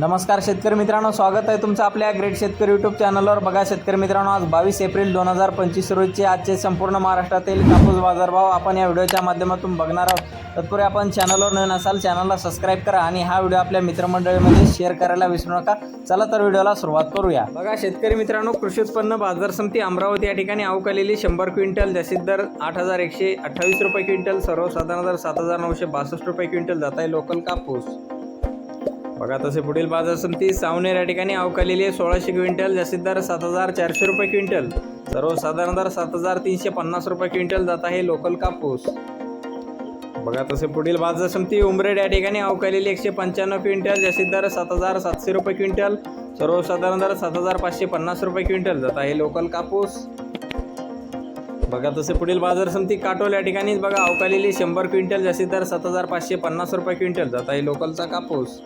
नमस्कार शेतकरी मित्रांनो स्वागत आहे तुमचं आपल्या ग्रेट शेतकरी यूट्यूब चॅनलवर बघा शेतकरी मित्रांनो आज बावीस एप्रिल दोन हजार पंचवीस रोजचे आजचे संपूर्ण महाराष्ट्रातील कापूस बाजारभाव आपण या व्हिडिओच्या माध्यमातून बघणार आहोत. तत्पूर्वी आपण चॅनलवर नवीन असाल चॅनलला सबस्क्राईब करा आणि हा व्हिडिओ आपल्या मित्रमंडळीमध्ये शेअर करायला विसरू नका. चला तर व्हिडिओला सुरुवात करूया. बघा शेतकरी मित्रांनो कृषी उत्पन्न बाजार समिती अमरावती या ठिकाणी अवकालेली शंभर क्विंटल जास्तीत दर आठ हजार एकशे अठ्ठावीस रुपये क्विंटल सर्वसाधारण दर सात हजार नऊशे बासष्ट रुपये क्विंटल जात आहे लोकल कापूस. बघा तसे पुढील बाजार समिती सावनेर या ठिकाणी अवकालेली आहे. सोळाशे क्विंटल जास्तीत दर सात हजार चारशे रुपये क्विंटल. सर्वसाधारण दर सात हजार तीनशे पन्नास रुपये क्विंटल जात आहे लोकल कापूस. बघा तसे पुढील बाजार समिती उमरेड या ठिकाणी अवकालेली एकशे पंच्याण्णव क्विंटल जास्तीत दर सात हजार सातशे रुपये क्विंटल. सर्वसाधारण दर सात हजार पाचशे पन्नास रुपये क्विंटल जात आहे लोकल कापूस. बघा तसे पुढील बाजार समिती काटोल या ठिकाणी बघा अवकालेली शंभर क्विंटल जास्तीत दर सात हजार पाचशे पन्नास रुपये क्विंटल जात आहे लोकलचा कापूस.